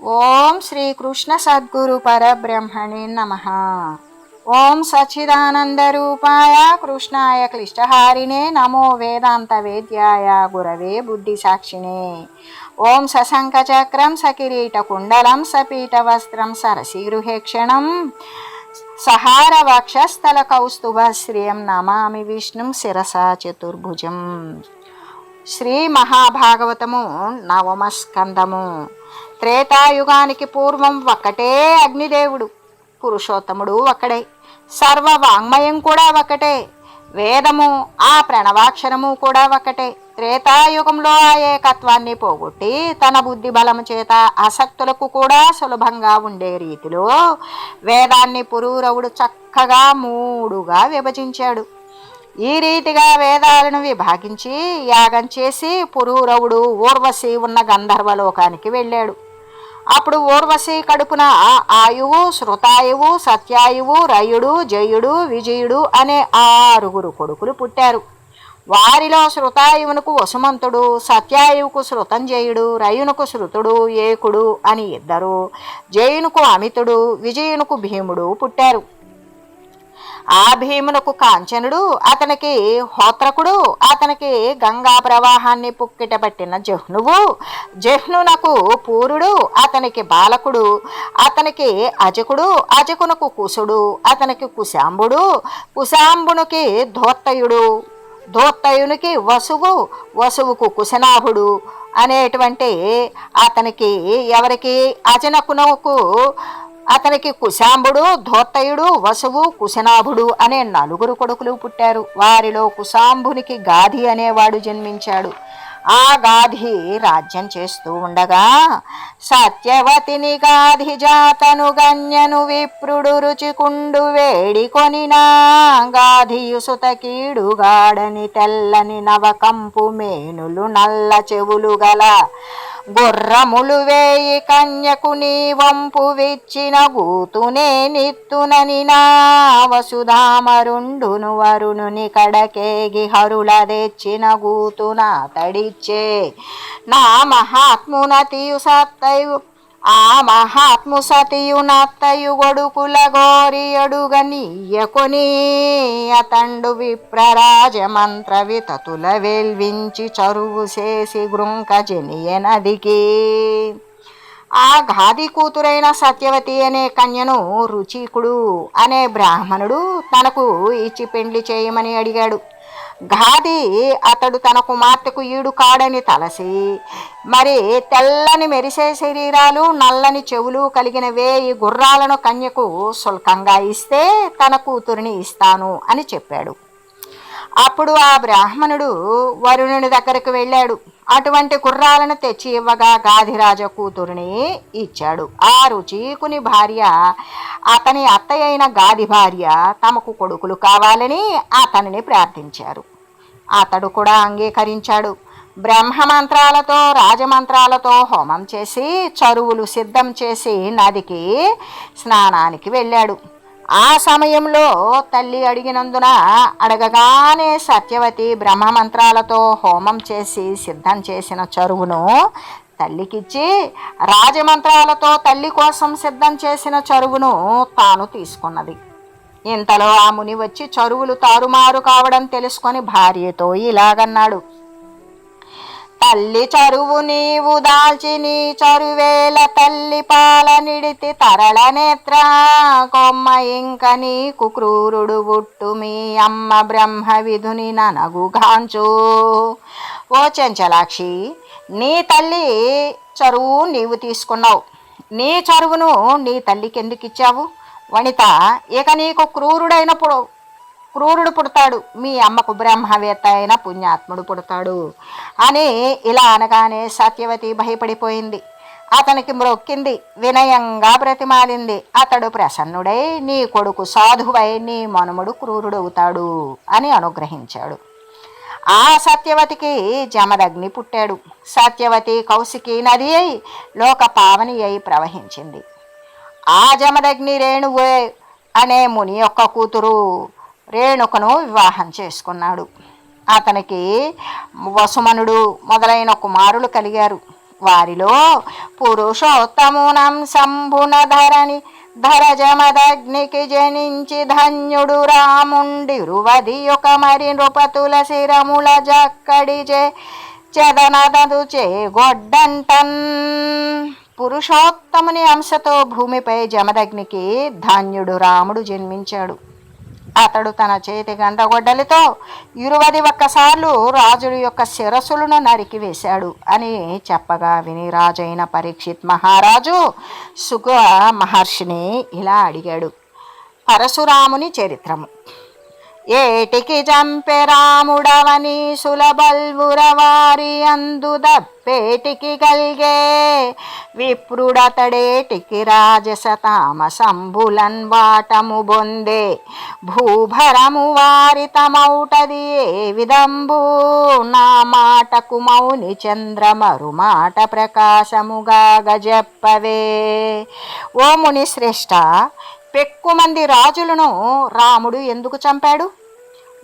ఓం శ్రీకృష్ణ సద్గురు పరబ్రహ్మణే నమ. ఓం సచిదానందరూపాయ కృష్ణాయ క్లిష్టహారిణే నమో వేదాంత వేద్యాయ గురవే బుద్ధి సాక్షిణే ఓం సశంఖచక్రం సకిరీటకుండలం సపీఠవస్త్రం సరసీగృహేక్షణం సహారవక్షస్థల కౌస్తుభశ్రియం నమామి విష్ణుం శిరసా చతుర్భుజం. శ్రీ మహాభాగవతము నవమస్కందము త్రేతాయుగానికి పూర్వం ఒక్కటే అగ్నిదేవుడు పురుషోత్తముడు ఒక్కడే. సర్వ వాంగ్మయం కూడా ఒకటే వేదము ఆ ప్రణవాక్షరము కూడా ఒకటే త్రేతాయుగంలో ఆ ఏకత్వాన్ని పోగొట్టి తన బుద్ధి బలము చేత ఆసక్తులకు కూడా సులభంగా ఉండే రీతిలో వేదాన్ని పురూరవుడు చక్కగా మూడుగా విభజించాడు. ఈ రీతిగా వేదాలను విభాగించి యాగం చేసి పురూరవుడు ఊర్వశి ఉన్న గంధర్వలోకానికి వెళ్ళాడు. అప్పుడు ఊర్వశి కడుపున ఆయువు శృతాయువు సత్యాయువు రయుడు జయుడు విజయుడు అనే ఆరుగురు కొడుకులు పుట్టారు. వారిలో శృతాయువునకు వసుమంతుడు సత్యాయువుకు శృతంజయుడు రయునుకు శృతుడు ఏకుడు అని ఇద్దరు జయునుకు అమితుడు విజయునుకు భీముడు పుట్టారు. ఆ భీమునకు కాంచనుడు అతనికి హోత్రకుడు అతనికి గంగా ప్రవాహాన్ని పుక్కిటబట్టిన జహ్నువు. జహ్నునకు పూరుడు అతనికి బాలకుడు అతనికి అజకుడు అజకునకు కుశుడు అతనికి కుశాంబుడు కుశాంబునికి ధోత్తయుడు ధోత్తయునికి వసువు వసువుకు కుశనాభుడు అనేటువంటి అతనికి ఎవరికి? అజనకునకు అతనికి కుశాంబుడు ధోత్తయుడు వసువు కుశనాభుడు అనే నలుగురు కొడుకులు పుట్టారు. వారిలో కుశాంబునికి గాధి అనేవాడు జన్మించాడు. ఆ గాధి రాజ్యం చేస్తూ ఉండగా సత్యవతిని గాధి జాతను గన్యను విప్రుడు రుచికుండు వేడికొనినా గాధియు సుతకీడుగాడని తెల్లని నవకంపు మేనులు నల్ల చెవులు గల గుర్రములు వేయి కన్యకు నీ వంపు విచ్చిన గూతునే నిత్తునని నా వసుధామరుండును వరుణుని కడకేగి హరుల తెచ్చిన గూతున తడిచ్చే నా మహాత్మునతియు సత్తయు ఆ మహాత్ము సతియు నత్తయు గొడుకుల గోరి అడుగనీయకొని అతండు విప్రరాజ మంత్ర వితతుల వెల్వించి చరువు చేసి గృంక జనియ ఆ గాది కూతురైన సత్యవతి అనే కన్యను రుచికుడు అనే బ్రాహ్మణుడు తనకు ఇచ్చి పెండ్లి చేయమని అడిగాడు. గాది అతడు తన కుమార్తెకు ఈడు కాడని తలసి మరి తెల్లని మెరిసే శరీరాలు నల్లని చెవులు కలిగిన వేయి గుర్రాలను కన్యకు శుల్కంగా ఇస్తే తన కూతురిని ఇస్తాను అని చెప్పాడు. అప్పుడు ఆ బ్రాహ్మణుడు వరుణుని దగ్గరకు వెళ్ళాడు. అటువంటి గుర్రాలను తెచ్చి ఇవ్వగా గాధిరాజ కూతురిని ఇచ్చాడు. ఆ రుచీకుని భార్య అతని అత్తయ్య అయిన గాది భార్య తమకు కొడుకులు కావాలని అతనిని ప్రార్థించారు. అతడు కూడా అంగీకరించాడు. బ్రహ్మ మంత్రాలతో రాజమంత్రాలతో హోమం చేసి చరువులు సిద్ధం చేసి నదికి స్నానానికి వెళ్ళాడు. ఆ సమయంలో తల్లి అడిగినందున అడగగానే సత్యవతి బ్రహ్మమంత్రాలతో హోమం చేసి సిద్ధం చేసిన చరువును తల్లికిచ్చి రాజమంత్రాలతో తల్లి కోసం సిద్ధం చేసిన చరువును తాను తీసుకున్నది. ఇంతలో ఆ ముని వచ్చి చరువులు తారుమారు కావడం తెలుసుకొని భార్యతో ఇలాగన్నాడు. తల్లి చరువు నీవు దాల్చి నీ చరువేల తల్లి పాల నిడితి తరళ నేత్ర. కొమ్మ ఇంక నీకు క్రూరుడు బుట్టు మీ అమ్మ బ్రహ్మ విధుని ననగుగాంచు ఓ చెంచలాక్షి నీ తల్లి చరువు నీవు తీసుకున్నావు. నీ చరువును నీ తల్లికి ఎందుకు ఇచ్చావు? వనిత ఇక నీకు క్రూరుడైనప్పుడు క్రూరుడు పుడతాడు. మీ అమ్మకు బ్రహ్మవేత్త అయిన పుణ్యాత్ముడు పుడతాడు. అని ఇలా అనగానే సత్యవతి భయపడిపోయింది. అతనికి మ్రొక్కింది. వినయంగా బ్రతిమాలింది. అతడు ప్రసన్నుడై నీ కొడుకు సాధువై నీ మనుముడు క్రూరుడవుతాడు అని అనుగ్రహించాడు. ఆ సత్యవతికి జమదగ్ని పుట్టాడు. సత్యవతి కౌశికి నది అయి లోక పావని అయి ప్రవహించింది. ఆ జమదగ్ని రేణువే అనే ముని యొక్క కూతురు రేణుకను వివాహం చేసుకున్నాడు. అతనికి వసుమనుడు మొదలైన కుమారులు కలిగారు. వారిలో పురుషోత్తమునం శంభున ధరణి ధరజమదగ్నికి జనించి ధన్యుడు రాముండిరువది ఒక మరి నృపతుల శిరముల జక్కడిచే చెదనదదు చే గొడ్డంటన్ పురుషోత్తముని అంశతో భూమిపై జమదగ్నికి ధాన్యుడు రాముడు జన్మించాడు. అతడు తన చేతి గండ్రగొడ్డలితో ఇరువది ఒక్కసార్లు రాజుడి యొక్క శిరస్సులను నరికి వేశాడు అని చెప్పగా విని రాజైన పరీక్షిత్ మహారాజు సుగ మహర్షిని ఇలా అడిగాడు పరశురాముని చరిత్రము. ఏటికి చంపెరాముడవని సులబల్వురవారి సులబల్వుర వారి అందు దప్పేటికి గల్గే విప్రుడతడేటికి రాజస తామసంబులన్ వాటము బొందే. భూభరము వారి తమౌటది ఏ విధంబు నా మాటకు మౌని చంద్రమరు మాట ప్రకాశముగా గజప్పవే. ఓ ముని శ్రేష్ఠ పెక్కుమంది రాజులను రాముడు ఎందుకు చంపాడు?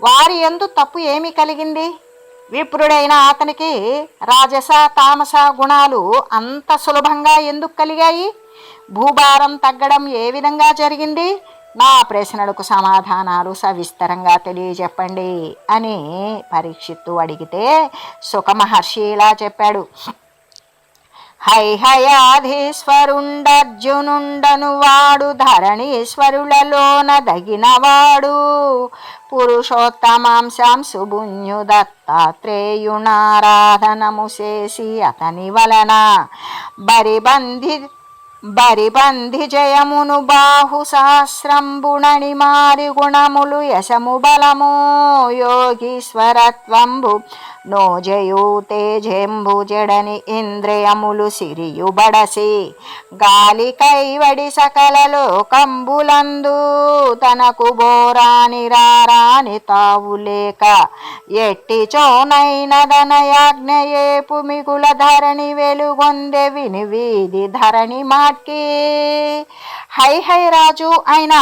వారి ఎందు తప్పు ఏమి కలిగింది? విప్రుడైన అతనికి రాజస తామస గుణాలు అంత సులభంగా ఎందుకు కలిగాయి? భూభారం తగ్గడం ఏ విధంగా జరిగింది? నా ప్రశ్నలకు సమాధానాలు సవిస్తరంగా తెలియజెప్పండి అని పరీక్షిత్తు అడిగితే సుఖమహర్షి ఇలా చెప్పాడు. హైహయాధీశ్వరుండర్జునుండను వాడు ధరణీశ్వరులలోన దగినవాడు పురుషోత్తమాంశాం సుబుణ్యు దత్తాత్రేయుణారాధనము చేసి అతని వలన బరిబంధి బరిబంధి జయమును బాహు సహస్రంబుణని మారి గుణములు యశము బలము. యోగీశ్వరత్వంబు నో జయు ఇంద్రియములు సిరియు బడసి. గాలి కైవడి సకల లోకంబులందు తనకు బోరాని రారాని తావు లేక. ఎట్టి చోనైనదనయాజ్ఞయేపు మిగుల ధరణి వెలుగొందె విని వీధి ధరణి మాట్కి. హై హై రాజు అయిన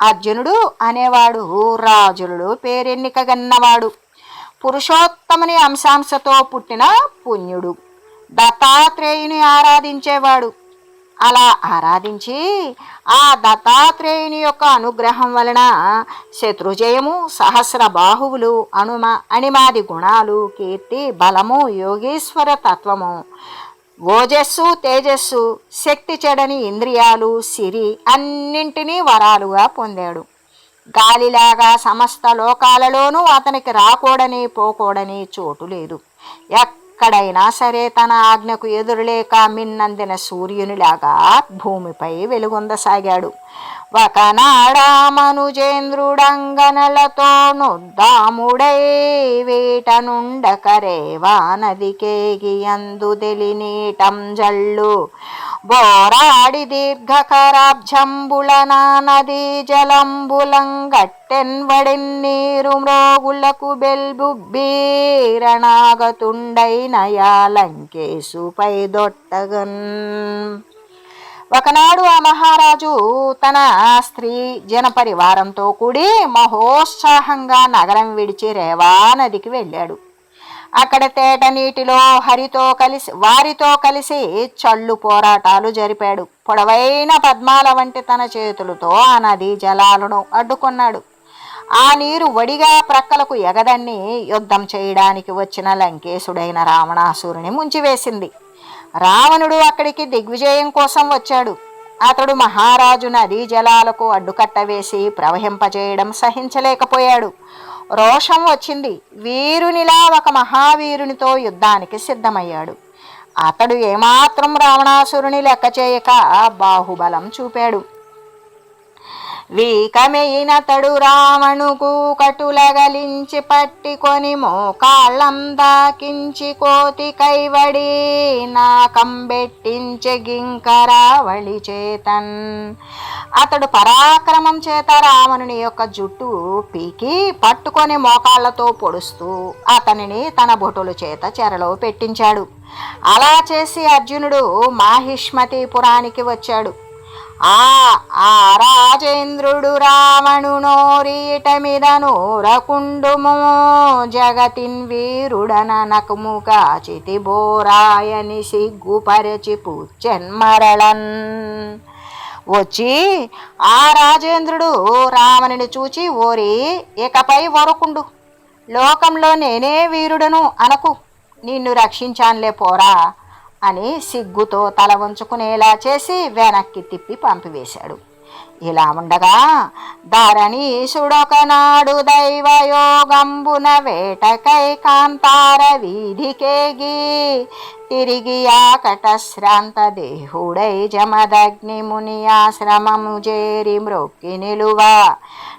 అర్జునుడు అనేవాడు. రాజులు పేరెన్నిక గన్నవాడు. పురుషోత్తముని అంశాంశతో పుట్టిన పుణ్యుడు. దత్తాత్రేయుని ఆరాధించేవాడు. అలా ఆరాధించి ఆ దత్తాత్రేయుని యొక్క అనుగ్రహం వలన శత్రుజయము సహస్ర బాహువులు అనుమ అణిమాది గుణాలు కీర్తి బలము యోగీశ్వర తత్వము ఓజస్సు తేజస్సు శక్తి చెడని ఇంద్రియాలు సిరి అన్నింటినీ వరాలుగా పొందాడు. గాలిలాగా సమస్త లోకాలలోనూ అతనికి రాకూడని పోకూడని చోటు లేదు. ఎక్కడైనా సరే తన ఆజ్ఞకు ఎదురులేక మిన్నందిన సూర్యునిలాగా భూమిపై వెలుగొందసాగాడు. ఒకనాడామనుజేంద్రుడంగనలతో నుద్దాముడై వీటనుండకరేవా నదికేగి అందు తెలినీటం జల్లు బోరాడి దీర్ఘకరాబ్జంబుల నదీ జలంబులం గట్టెన్వడిన్ నీరు మ్రోగులకు బెల్బుబ్బీరణాగతుండైనయాలంకేసుపై దొట్టగన్ ఒకనాడు ఆ మహారాజు తన స్త్రీ జన పరివారంతో కూడి మహోత్సాహంగా నగరం విడిచి రేవా నదికి వెళ్ళాడు. అక్కడ తేట నీటిలో హరితో కలిసి వారితో కలిసి చళ్ళు పోరాటాలు జరిపాడు. పొడవైన పద్మాల వంటి తన చేతులతో ఆ నదీ జలాలను అడ్డుకున్నాడు. ఆ నీరు వడిగా ప్రక్కలకు ఎగదన్ని యుద్ధం చేయడానికి వచ్చిన లంకేశుడైన రావణాసురుని ముంచివేసింది. రావణుడు అక్కడికి దిగ్విజయం కోసం వచ్చాడు. అతడు మహారాజు నదీ జలాలకు అడ్డుకట్ట వేసి ప్రవహింపజేయడం సహించలేకపోయాడు. రోషం వచ్చింది. వీరునిలా ఒక మహావీరునితో యుద్ధానికి సిద్ధమయ్యాడు. అతడు ఏమాత్రం రావణాసురుని లెక్క చేయక బాహుబలం చూపాడు. వీకమైన తడు రావణుకు కటులగలించి పట్టికొని మోకాళ్ళం దాకించి కోతి కైవడి నాకంబెట్టించె గింకరావళి చేతన్. అతడు పరాక్రమం చేత రావణుని యొక్క జుట్టు పీకి పట్టుకొని మోకాళ్ళతో పొడుస్తూ అతనిని తన బొటుల చేత చెరలో పెట్టించాడు. అలా చేసి అర్జునుడు మాహిష్మతిపురానికి వచ్చాడు. ఆ ఆ రాజేంద్రుడు రావణు నోరీట మీద నూరకుండుము జగతిన్ వీరుడన నకుముక చితి బోరాయని సిగ్గుపరచి పూచెన్మరళన్ వచ్చి ఆ రాజేంద్రుడు రావణుని చూచి ఓరి ఇకపై వరకుండు. లోకంలో నేనే వీరుడను అనకు. నిన్ను రక్షించానులే పోరా. అని సిగ్గుతో తల వంచుకునేలా చేసి వెనక్కి తిప్పి పంపివేశాడు. ఇలా ఉండగా ధరణీసుడొకనాడు దైవయోగంబున వేటకై కాంతార వీధికేగి తిరిగి ఆకటశ్రాంత దేహుడై జమదగ్ని ముని ఆశ్రమము చేరి మ్రొక్కి నిలువ.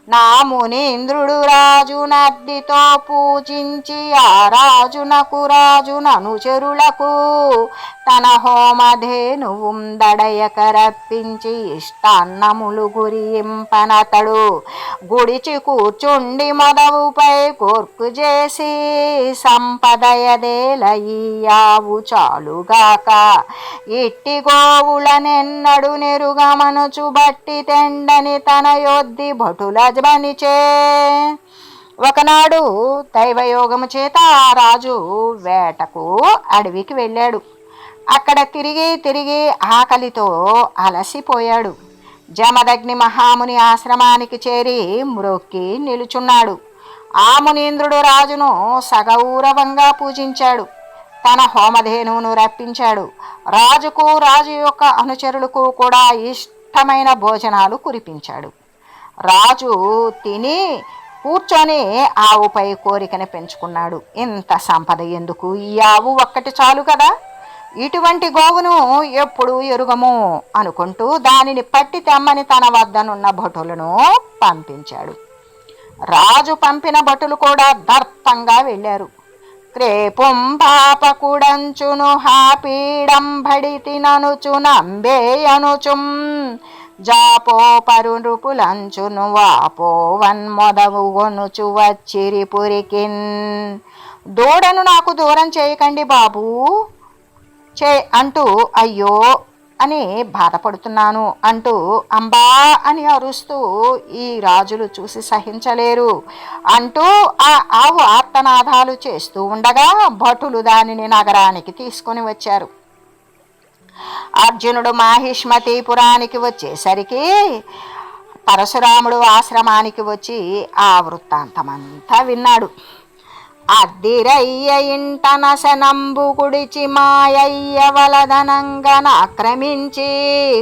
నా మునీంద్రుడు రాజునద్దితో పూజించి ఆ రాజునకు రాజునను చెరులకు. తన హోమధేనువు దడయక రప్పించి ఇష్టాన్నములు గురింపనతడు. గుడిచి కూర్చుండి మొదవుపై కోర్కు చేసి సంపదయదేలయ్యావు చాలుగాక. ఇట్టి గోవులనెన్నడు నెరుగమనుచు బట్టి తెండని తన యొద్ది భటుల జనిచే ఒకనాడు దైవయోగము చేత ఆ రాజు వేటకు అడవికి వెళ్ళాడు. అక్కడ తిరిగి తిరిగి ఆకలితో అలసిపోయాడు. జమదగ్ని మహాముని ఆశ్రమానికి చేరి మ్రొక్కి నిలుచున్నాడు. ఆ మునీంద్రుడు రాజును సగౌరవంగా పూజించాడు. తన హోమధేనువును రప్పించాడు. రాజుకు రాజు యొక్క అనుచరులకు కూడా ఇష్టమైన భోజనాలు కురిపించాడు. రాజు తిని కూర్చొని ఆవుపై కోరికను పెంచుకున్నాడు. ఇంత సంపద ఎందుకు? ఈ ఆవు ఒక్కటి చాలు కదా? ఇటువంటి గోవును ఎప్పుడు ఎరుగము అనుకుంటూ దానిని పట్టి తెమ్మని తన వద్దనున్న భటులను పంపించాడు. రాజు పంపిన భటులు కూడా దర్పంగా వెళ్ళారు. క్రేపుం పాపకుడంచును హాపీడంబడితి ననుచు నంబే అనుచుం జాపో పరునృపులంచును వాపో వన్మొదవు గొనుచు వచ్చిరి పురికిన్ దూడను నాకు దూరం చేయకండి బాబూ. చే అంటూ అయ్యో అని బాధపడుతున్నాను అంటూ అంబా అని అరుస్తూ ఈ రాజులు చూసి సహించలేరు అంటూ ఆ ఆవు ఆర్తనాదాలు చేస్తూ ఉండగా భటులు దానిని నగరానికి తీసుకొని వచ్చారు. అర్జునుడు మాహిష్మతిపురానికి వచ్చేసరికి పరశురాముడు ఆశ్రమానికి వచ్చి ఆ వృత్తాంతమంతా విన్నాడు. అద్దిరయ్య ఇంటన శనంబు గుడిచి మాయయ్య వలదనంగన ఆక్రమించి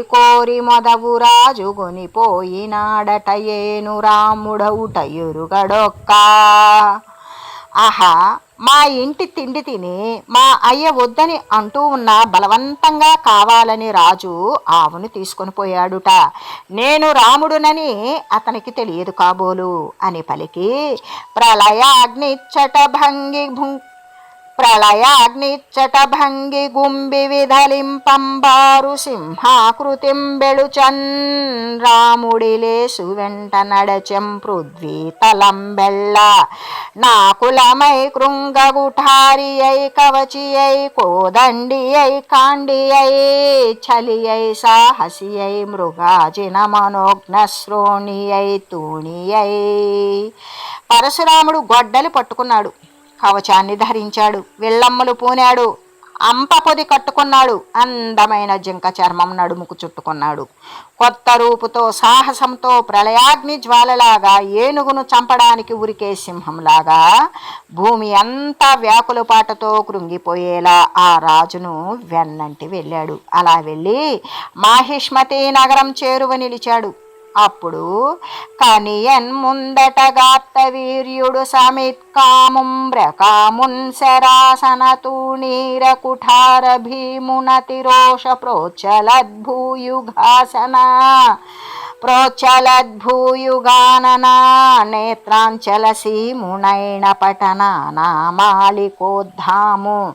కోరి మొదవు రాజు గొనిపోయినాడట ఏను రాముడవుట ఎరుగడొక్క ఆహా మా ఇంటి తిండి తిని మా అయ్య వద్దని అంటూ ఉన్న బలవంతంగా కావాలని రాజు ఆవును తీసుకొని పోయాడుట. నేను రాముడునని అతనికి తెలియదు కాబోలు అని పలికి ప్రళయాగ్నిచ్చట భంగి భుం ప్రళయాగ్నిచ్చట భంగి గుంబి విధలింపంబారు సింహాకృతిం బెళుచన్. రాముడిలేసు వెంట నడచెం పృథ్వీ తలం బెళ్ళ. నాకులమై కృంగగుఠారి అయి కవచి అయి కోదండి అయి కాండి అయి చలి అయి సాహసి అయి మృగాజిన మనోజ్ఞ శ్రోణి అయి తూణి అయి పరశురాముడు గొడ్డలి పట్టుకున్నాడు. కవచాన్ని ధరించాడు. విల్లమ్మలు పూనాడు. అంప పొది కట్టుకున్నాడు. అందమైన జింక చర్మం నడుముకు చుట్టుకున్నాడు. కొత్త రూపుతో సాహసంతో ప్రళయాగ్ని జ్వాలలాగా ఏనుగును చంపడానికి ఉరికే సింహంలాగా భూమి అంతా వ్యాకులపాటతో కృంగిపోయేలా ఆ రాజును వెన్నంటి వెళ్ళాడు. అలా వెళ్ళి మాహిష్మతి నగరం చేరువ నిలిచాడు. అప్పుడు కనియన్ ముందట గాత్త వీర్యుడు సమిత్కాముం బ్రకామున్ శరాసన తూణీర కుఠార భీమునతిరోష ప్రోచ్చలద్భూయుగాసన నేత్రాంచల నేత్రాంచలసీమునైన పఠన నామాలికోద్ధాము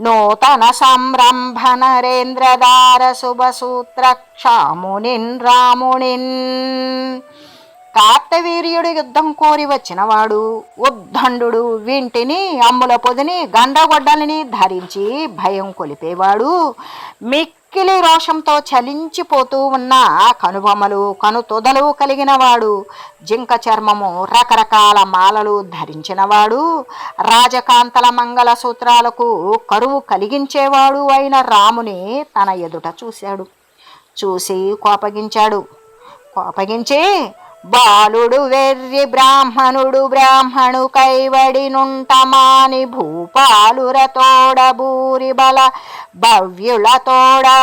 నూతన సంరంభ నరేంద్రదార శుభసూత్ర క్షామునిన్ రామునిన్. కార్తవీర్యుడు యుద్ధం కోరి వచ్చినవాడు ఉద్దండు వింటిని అమ్ముల పొదిని గండగొడ్డలిని ధరించి భయం కొలిపేవాడు. మిక్ మిక్కిలి రోషంతో చలించిపోతూ ఉన్న కనుబొమ్మలు కనుతొదలు కలిగినవాడు. జింక చర్మము రకరకాల మాలలు ధరించినవాడు. రాజకాంతల మంగళ సూత్రాలకు కరువు కలిగించేవాడు అయిన రాముని తన ఎదుట చూశాడు. చూసి కోపగించాడు. కోపగించి బాలుడు వెర్రి బ్రాహ్మణుడు బ్రాహ్మణు కైవడి నుంటమాని భూరి బల భవ్యులతోడా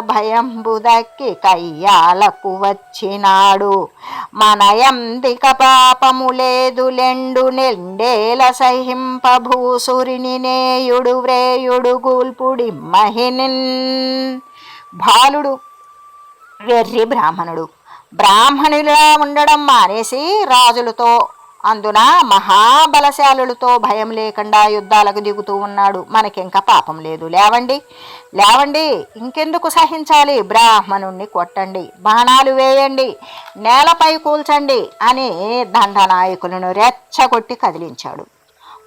భయంబుదక్కి కయ్యాలకు వచ్చినాడు. మనయందిక పాపము లేదు లెండు నెండేల సహింపభూసురిని నేయుడు వ్రేయుడు గూల్పుడి మహినిన్. బాలుడు వెర్రి బ్రాహ్మణుడు. బ్రాహ్మణులా ఉండడం మానేసి రాజులతో అందున మహాబలశాలులతో భయం లేకుండా యుద్ధాలకు దిగుతూ ఉన్నాడు. మనకింక పాపం లేదు. లేవండి లేవండి ఇంకెందుకు సహించాలి? బ్రాహ్మణుణ్ణి కొట్టండి బాణాలు వేయండి నేలపై కూల్చండి అని దండనాయకులను రెచ్చగొట్టి కదిలించాడు.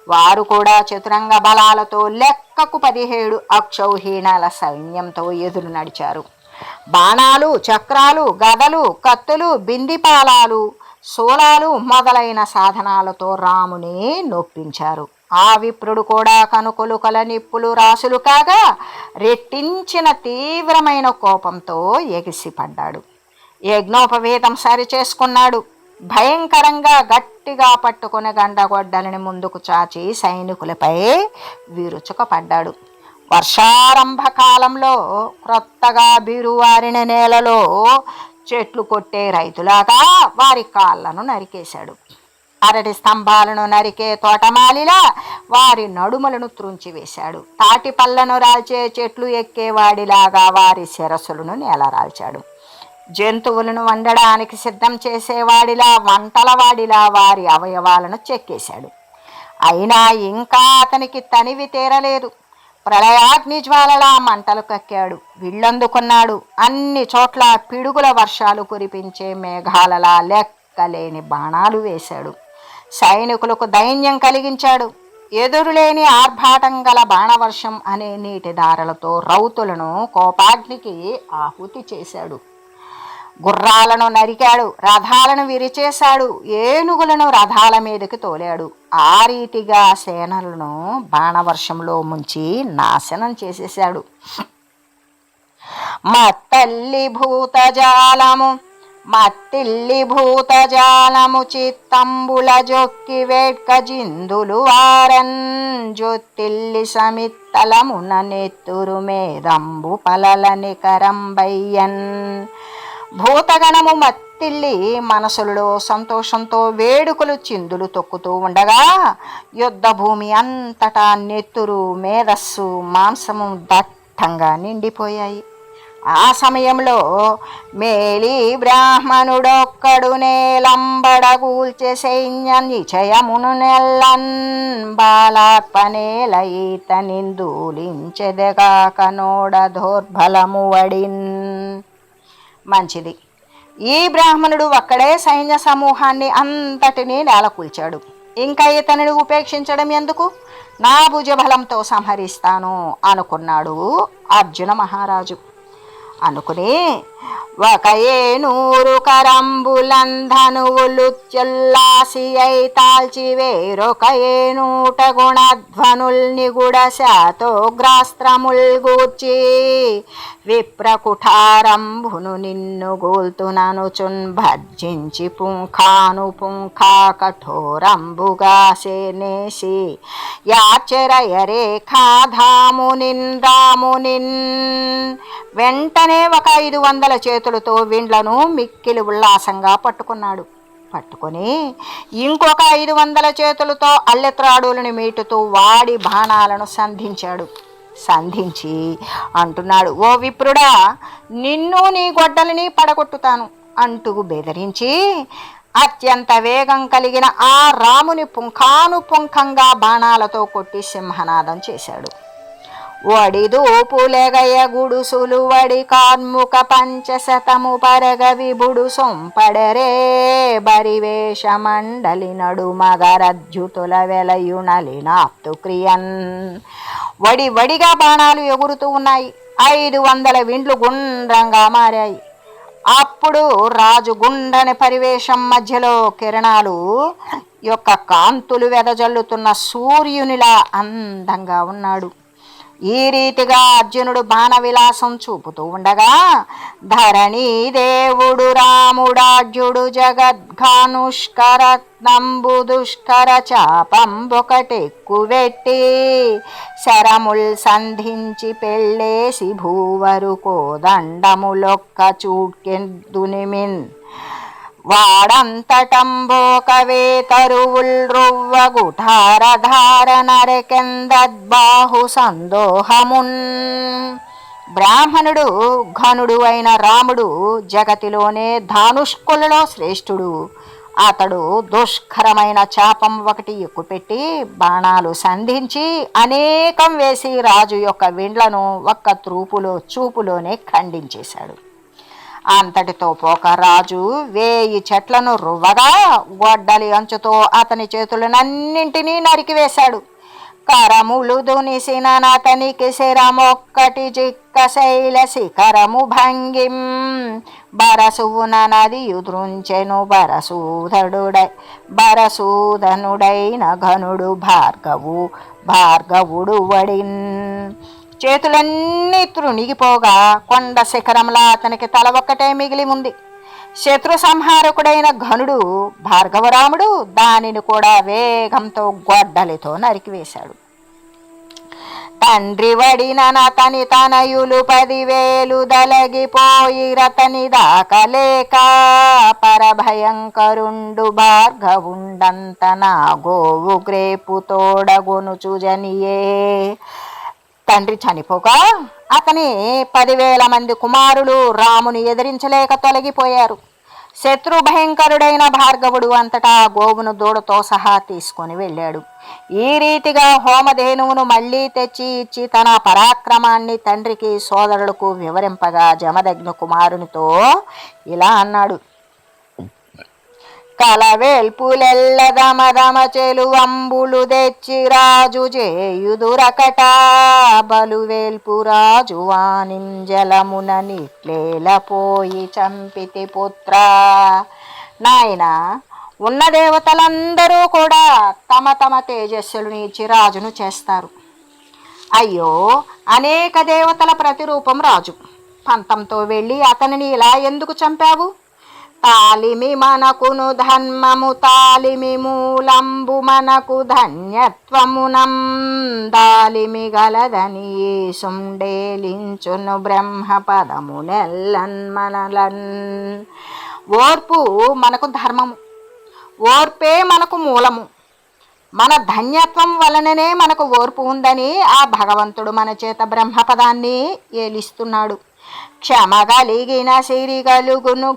వారు కూడా చతురంగ బలాలతో లెక్కకు పదిహేడు అక్షౌహీనాల సైన్యంతో ఎదురు నడిచారు. బాణాలు చక్రాలు గదలు కత్తులు బిందిపాలాలు శూలాలు మొదలైన సాధనాలతో రాముని నొప్పించారు. ఆ విప్రుడు కూడా కనుకొలు కల నిప్పులు రాసులు కాగా రెట్టించిన తీవ్రమైన కోపంతో ఎగిసిపడ్డాడు. యజ్ఞోపవేతం సరి చేసుకున్నాడు భయంకరంగా గట్టిగా పట్టుకుని గండగొడ్డలని ముందుకు చాచి సైనికులపై విరుచుకపడ్డాడు. వర్షారంభ కాలంలో క్రొత్తగా బీరువారిన నేలలో చెట్లు కొట్టే రైతులాగా వారి కాళ్ళను నరికేశాడు. అరటి స్తంభాలను నరికే తోటమాలిలా వారి నడుములను త్రుంచివేశాడు. తాటి పళ్ళను రాల్చే చెట్లు ఎక్కేవాడిలాగా వారి శిరస్సులను నేలరాల్చాడు. జంతువులను వండడానికి సిద్ధం చేసేవాడిలా వంటలవాడిలా వారి అవయవాలను చెక్కేశాడు. అయినా ఇంకా అతనికి తనివి తీరలేదు. ప్రళయాగ్ని జ్వాలలా మంటలు కక్కాడు. విళ్ళందుకున్నాడు. అన్ని చోట్ల పిడుగుల వర్షాలు కురిపించే మేఘాలలా లెక్కలేని బాణాలు వేశాడు. సైనికులకు దైన్యం కలిగించాడు. ఎదురులేని ఆర్భాటం గల బాణవర్షం అనే నీటి దారలతో రౌతులను కోపాగ్నికి ఆహుతి చేశాడు. గుర్రాలను నరికాడు రథాలను విరిచేశాడు ఏనుగులను రథాల మీదకి తోలాడు. ఆ రీతిగా సేనలను బాణవర్షంలో ముంచి నాశనం చేసేశాడు. మత్తల్లి భూతజాలము మత్తిల్లి భూతజాలము చిత్తంబుల జొక్కి వేట్క జిందులు వారన్ జొత్తిల్లి సమిత్తలమున నెత్తురు మేదంబు పలల నికరంబయ్యన్. భూతగణము మత్తిల్లి మనసులలో సంతోషంతో వేడుకలు చిందులు తొక్కుతూ ఉండగా యుద్ధ భూమి అంతటా నెత్తురు మేధస్సు మాంసము దట్టంగా నిండిపోయాయి. ఆ సమయంలో మేలి బ్రాహ్మణుడొక్కడు నేలంబడగూల్చే సైన్య నిచయమును నెల్లన్ బాలాత్మనేల నిందూలించెదగాక నోడ దోర్బలము వడిన్. మంచిది. ఈ బ్రాహ్మణుడు ఒక్కడే సైన్య సమూహాన్ని అంతటినీ నేలకూల్చాడు. ఇంకా ఇతనిని ఉపేక్షించడం ఎందుకు? నా భుజబలంతో సంహరిస్తాను అనుకున్నాడు అర్జున మహారాజు. అనుకుని ఒక ఏనూరు కరంబులంధనువులు చెల్లాసి అయి తాల్చి వేరొక ఏనూట గుణధ్వనుల్ నిగుడ శాతోగ్రాస్త్రముల్ గూర్చి. విప్రకుఠారంభును నిన్ను గోల్తుననుచున్ భర్జించి పుంఖాను పుంఖా కఠోరంబుగా సేనేసి యాచరయరే ఖాధామునిన్ రామునిన్. వెంటనే ఒక ఐదు వందల చేతులతో విండ్లను మిక్కిలి ఉల్లాసంగా పట్టుకున్నాడు. పట్టుకొని ఇంకొక ఐదు వందల చేతులతో అల్లెత్రాడులను మీటుతూ వాడి బాణాలను సంధించాడు. సంధించి అంటున్నాడు ఓ విప్రుడా నిన్ను నీ గొడ్డలిని పడగొట్టుతాను అంటూ బెదిరించి అత్యంత వేగం కలిగిన ఆ రాముని పుంఖాను పుంఖంగా బాణాలతో కొట్టి సింహనాదం చేశాడు. వడిదూపులెగయ గుడుసులు వడి కార్ముక పంచశతము పరగ విభుడు సొంపడరే బరివేష మండలి నడు మగరద్యుతుల వెలయునలి నాప్తు క్రియన్ వడి వడిగా బాణాలు ఎగురుతూ ఉన్నాయి. ఐదు వందల విండ్లు గుండ్రంగా మారాయి. అప్పుడు రాజు గుండ్రని పరివేశం మధ్యలో కిరణాలు యొక్క కాంతులు వెదజల్లుతున్న సూర్యునిలా అందంగా ఉన్నాడు. ఈ రీతిగా అర్జునుడు బాణ విలాసం చూపుతూ ఉండగా ధరణి దేవుడు రాముడార్జుడు జగద్ఘానుష్కర నంబు దుష్కర చాపంబొకటెక్కువెట్టి శరముల్ సంధించి పెళ్ళేసి భూవరు కోదండములొక్క చూడ్కెందునిమిన్ వాడంతటంబోకవే తరువుల్ రువ్వగుఠారధార నరకెందద్బాహు సందోహమున్ బ్రాహ్మణుడు ఘనుడు అయిన రాముడు జగతిలోనే ధానుష్కులలో శ్రేష్ఠుడు. అతడు దుష్కరమైన చాపం ఒకటి ఎక్కుపెట్టి బాణాలు సంధించి అనేకం వేసి రాజు యొక్క విండ్లను ఒక్క త్రూపులో చూపులోనే ఖండించేశాడు. అంతటితో పోక రాజు వేయి చెట్లను రువ్వగా గొడ్డలి అంచుతో అతని చేతులనన్నింటినీ నరికివేశాడు కరములు దునిసిన అతనికి శిరమొక్కటి చిక్క శైల శిఖరము భంగిం. బరసువున నది యుద్రుంచెను బరసూధనుడై బరసూధనుడైన ఘనుడు భార్గవు భార్గవుడు వడిన్. చేతులన్నీ తృణిగిపోగా కొండ శిఖరంలా అతనికి తల ఒక్కటే మిగిలి ఉంది. శత్రు సంహారకుడైన ఘనుడు భార్గవరాముడు దానిని కూడా వేగంతో గొడ్డలితో నరికివేశాడు. తండ్రి వడిన నతని తనయులు పదివేలు దలగిపోయి రతని దాకలేక పరభయంకరుండు భార్గవుండంత నా గోవు గ్రేపు తోడగొనుచు జనియే. తండ్రి చనిపోగా అతని పదివేల మంది కుమారులు రాముని ఎదిరించలేక తొలగిపోయారు. శత్రు భయంకరుడైన భార్గవుడు అంతటా గోవును దూడతో సహా తీసుకొని వెళ్ళాడు. ఈ రీతిగా హోమధేనువును మళ్ళీ తెచ్చి ఇచ్చి తన పరాక్రమాన్ని తండ్రికి సోదరులకు వివరింపగా జమదగ్న కుమారునితో ఇలా అన్నాడు. కలవేల్పులెల్లదమదమ చెలువంబులు తెచ్చి రాజు చేయుదురకట బలువేల్పు రాజు వాణింజలమున నిట్లేల పోయి చంపితి పుత్ర. నాయన ఉన్న దేవతలందరూ కూడా తమ తమ తేజస్సులను ఇచ్చి రాజును చేస్తారు. అయ్యో అనేక దేవతల ప్రతిరూపం రాజు. పంతంతో వెళ్ళి అతనిని ఇలా ఎందుకు చంపావు? తాలిమి మనకును ధర్మము తాలిమి మూలంబు మనకు ధన్యత్వమునం. తాలిమి గలదని సుండేలించును బ్రహ్మపదము నెల్లన్ మనలన్. ఓర్పు మనకు ధర్మము ఓర్పే మనకు మూలము. మన ధన్యత్వం వలననే మనకు ఓర్పు ఉందని ఆ భగవంతుడు మన చేత బ్రహ్మపదాన్ని ఏలిస్తున్నాడు. క్షమ కలిగిన సిరి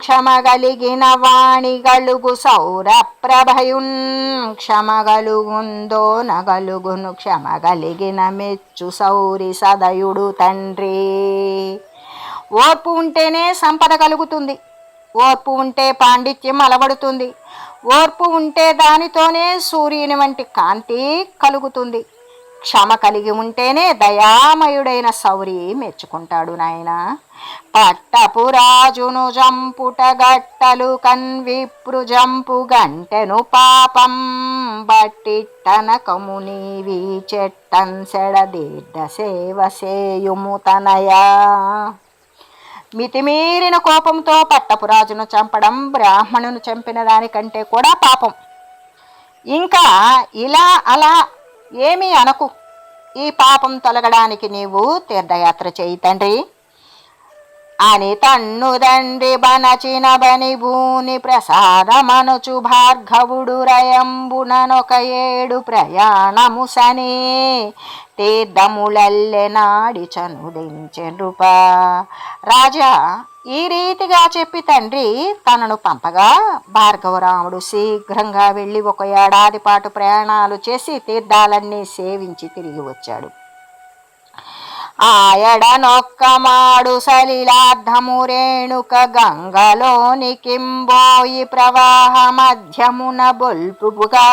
క్షమ కలిగిన వాణి గలుగు సౌర ప్రభయున్. క్షమగలుగుందో నగలుగును క్షమ కలిగిన మెచ్చు సౌరి సదయుడు తండ్రి. ఓర్పు ఉంటేనే సంపద కలుగుతుంది. ఓర్పు ఉంటే పాండిత్యం అలవడుతుంది. ఓర్పు ఉంటే దానితోనే సూర్యుని వంటి కాంతి కలుగుతుంది. క్షమ కలిగి ఉంటేనే దయామయుడైన సౌరి మెచ్చుకుంటాడు నాయనా. పట్టపు రాజును జంపుట గట్టలు కన్విప్రు జంపు గంటెను పాపం బట్టిట్టనకము నీవి చెట్టన్ సెడదీడ్డ సేవ సేయుము తనయా. మితిమీరిన కోపంతో పట్టపురాజును చంపడం బ్రాహ్మణును చంపిన దానికంటే కూడా పాపం. ఇంకా ఇలా అలా ఏమీ అనకు. ఈ పాపం తొలగడానికి నీవు తీర్థయాత్ర చేయి తండ్రి. అని తన్ను తండ్రి బనచిన భూని ప్రసాదమనుచు భార్గవుడు రయంబుననొక ఏడు ప్రయాణము సనే. తీర్థములల్లె నాడి చనుదించెండ్రుప రాజా ఈ రీతిగా చెప్పి తండ్రి తనను పంపగా భార్గవరాముడు శీఘ్రంగా వెళ్ళి ఒక ఏడాది పాటు ప్రయాణాలు చేసి తీర్థాలన్నీ సేవించి తిరిగి వచ్చాడు. ఆయడనొక్కమాడు సలిలార్ధము రేణుక గంగలోని కింబోయి ప్రవాహ మధ్యమున బొల్పుగా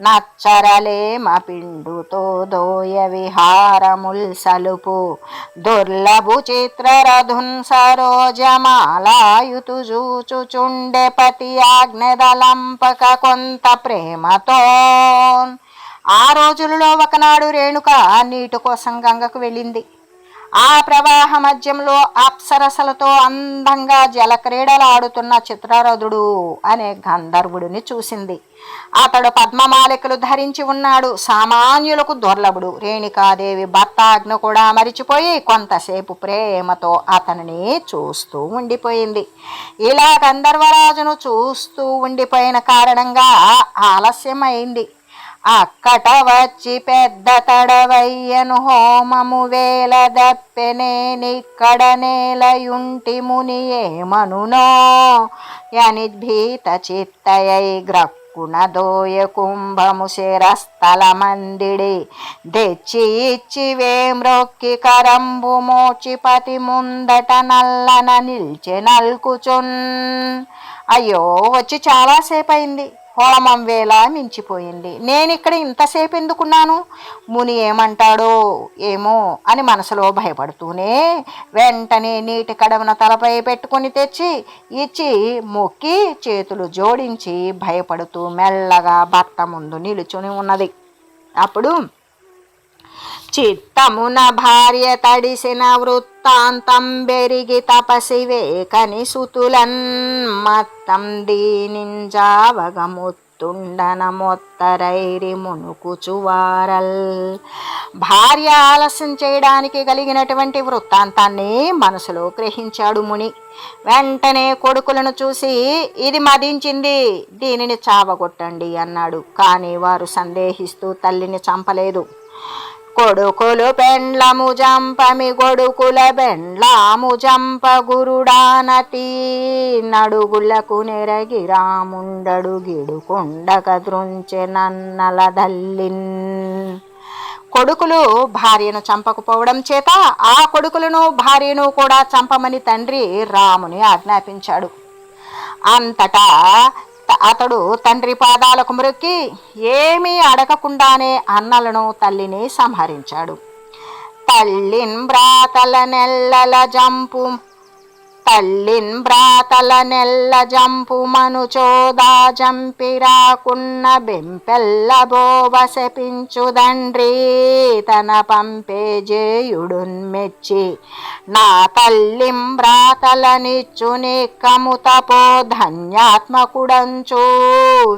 నచ్చరలేమ పిండుతో దోయ విహారముల్ సలుపు. దుర్లభు చిత్రరధున్ సరోజమాలాయుతు జూచుచుండె పతి ఆజ్ఞదలంపక కొంత ప్రేమతో ఆ రోజులలో ఒకనాడు రేణుక నీటి కోసం గంగకు వెళ్ళింది. ఆ ప్రవాహ మధ్యంలో అప్సరసలతో అందంగా జలక్రీడలు ఆడుతున్న చిత్రరథుడు అనే గంధర్వుడిని చూసింది. అతడు పద్మమాలికలు ధరించి ఉన్నాడు. సామాన్యులకు దుర్లభుడు రేణుకాదేవి భర్త ఆజ్ఞ కూడా మరిచిపోయి కొంతసేపు ప్రేమతో అతనిని చూస్తూ ఉండిపోయింది. ఇలా గంధర్వరాజును చూస్తూ ఉండిపోయిన కారణంగా ఆలస్యమైంది. అక్కట వచ్చి పెద్ద తడవయ్యను హోమము వేల దప్పెనేనిక్కడ నేలయుంటి ముని ఏమనునో? యనిద్భీత చిత్తయై గ్రక్కున దోయ కుంభము శిరస్థల మందిడి తెచ్చి ఇచ్చి వేమ్రొక్కి కరంబు మోచిపతి ముందట నల్లన నిల్చె నల్కుచున్. అయ్యో వచ్చి చాలాసేపు అయింది హోమం వేళ మించిపోయింది. నేను ఇక్కడ ఇంతసేపు ఎందుకున్నాను? ముని ఏమంటాడో ఏమో అని మనసులో భయపడుతూనే వెంటనే నీటి కడవన తలపై పెట్టుకొని తెచ్చి ఇచ్చి మొక్కి చేతులు జోడించి భయపడుతూ మెల్లగా భర్త ముందు నిలుచుని ఉన్నది. అప్పుడు చిత్తమున భార్య తడిసిన వృత్తాంతం బెరిగి తపసివే కని సుతులన్ మత్తం దీనింజావగముత్తుండన మొత్తరైరి మునుకుచువారల్. భార్య ఆలస్యం చేయడానికి కలిగినటువంటి వృత్తాంతాన్ని మనసులో గ్రహించాడు ముని. వెంటనే కొడుకులను చూసి ఇది మదించింది దీనిని చావగొట్టండి అన్నాడు. కానీ వారు సందేహిస్తూ తల్లిని చంపలేదు. కొడుకులు పెండ్లము జంపమి కొడుకుల బెండ్లాము జంప గురుడానతి. నడుగులకు నెరగి రాముండడు గిడుకుండక ద్రుంచె నన్నల దల్లిన్. కొడుకులు భార్యను చంపకపోవడం చేత ఆ కొడుకులను భార్యను కూడా చంపమని తండ్రి రాముని ఆజ్ఞాపించాడు. అంతటా అతడు తండ్రి పాదాలకు మ్రొక్కి ఏమీ అడగకుండానే అన్నలను తల్లిని సంహరించాడు. తల్లిన్ బ్రాతల నెల్లల జంపు తల్లిన్ బ్రాతల నెల్ల జంపు మనుచోదా జంపి రాకున్న బెంపెల్ల బోవసపించుదండ్రి తన పంపే జేయుడున్ మెచ్చి నా తల్లిం భ్రాతలనిచ్చు నిక్కము తపో ధన్యాత్మకుడంచు.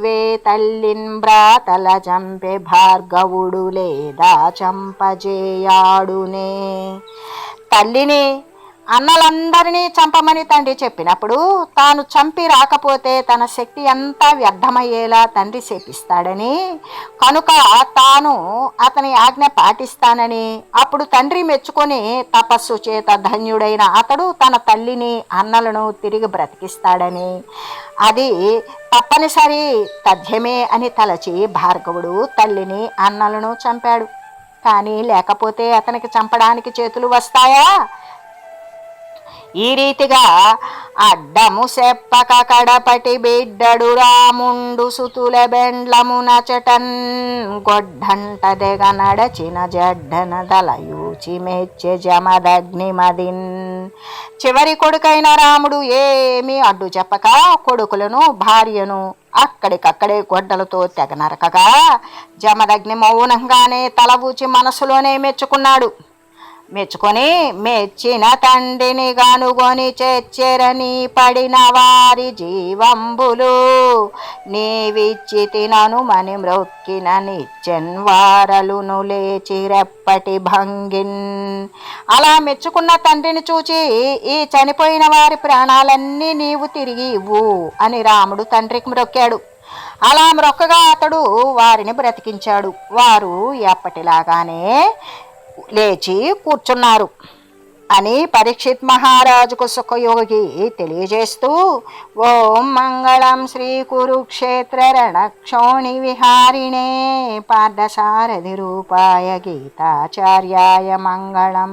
వే తల్లిన్ బ్రాతల చంపే భార్గవుడు లేదా చంపజేయాడునే. తల్లిని అన్నలందరినీ చంపమని తండ్రి చెప్పినప్పుడు తాను చంపి రాకపోతే తన శక్తి అంతా వ్యర్థమయ్యేలా తండ్రి చేపిస్తాడని కనుక తాను అతని ఆజ్ఞ పాటిస్తానని అప్పుడు తండ్రి మెచ్చుకొని తపస్సు చేత ధన్యుడైన అతడు తన తల్లిని అన్నలను తిరిగి బ్రతికిస్తాడని. అది తప్పనిసరి తథ్యమే అని తలచి భార్గవుడు తల్లిని అన్నలను చంపాడు. కానీ లేకపోతే అతనికి చంపడానికి చేతులు వస్తాయా? ఈ రీతిగా అడ్డము సెప్పక కడపటి బిడ్డడు రాముండు సుతుల బెండ్లము నచటన్ గొడ్డంటదెగ నడచిన జడ్డన దలయూచి మెచ్చె జమదగ్నిమదిన్ చివరి కొడుకైన రాముడు ఏమీ అడ్డు చెప్పక కొడుకులను భార్యను అక్కడికక్కడే గొడ్డలతో తెగ నరకగా జమదగ్ని మౌనంగానే తల ఊచి మనసులోనే మెచ్చుకున్నాడు. మెచ్చుకొని మెచ్చిన తండ్రిని గనుగొని చెచ్చెరని పడిన వారి జీవంబులు. నీవిచ్చి తినను మని మ్రొక్కిన నిచ్చెన్ వారలును లేచి రెప్పటి భంగిన్. అలా మెచ్చుకున్న తండ్రిని చూచి ఈ చనిపోయిన వారి ప్రాణాలన్నీ నీవు తిరిగి ఇవ్వు అని రాముడు తండ్రికి మ్రొక్కాడు. అలా మ్రొక్కగా అతడు వారిని బ్రతికించాడు. వారు ఎప్పటిలాగానే లేచి కూర్చున్నారు అని పరీక్షిత్ మహారాజుకు సుఖయోగి తెలియజేస్తూ ఓం మంగళం శ్రీ కురుక్షేత్ర రణక్షోణి విహారిణే పార్థసారథి రూపాయ గీతాచార్యాయ మంగళం.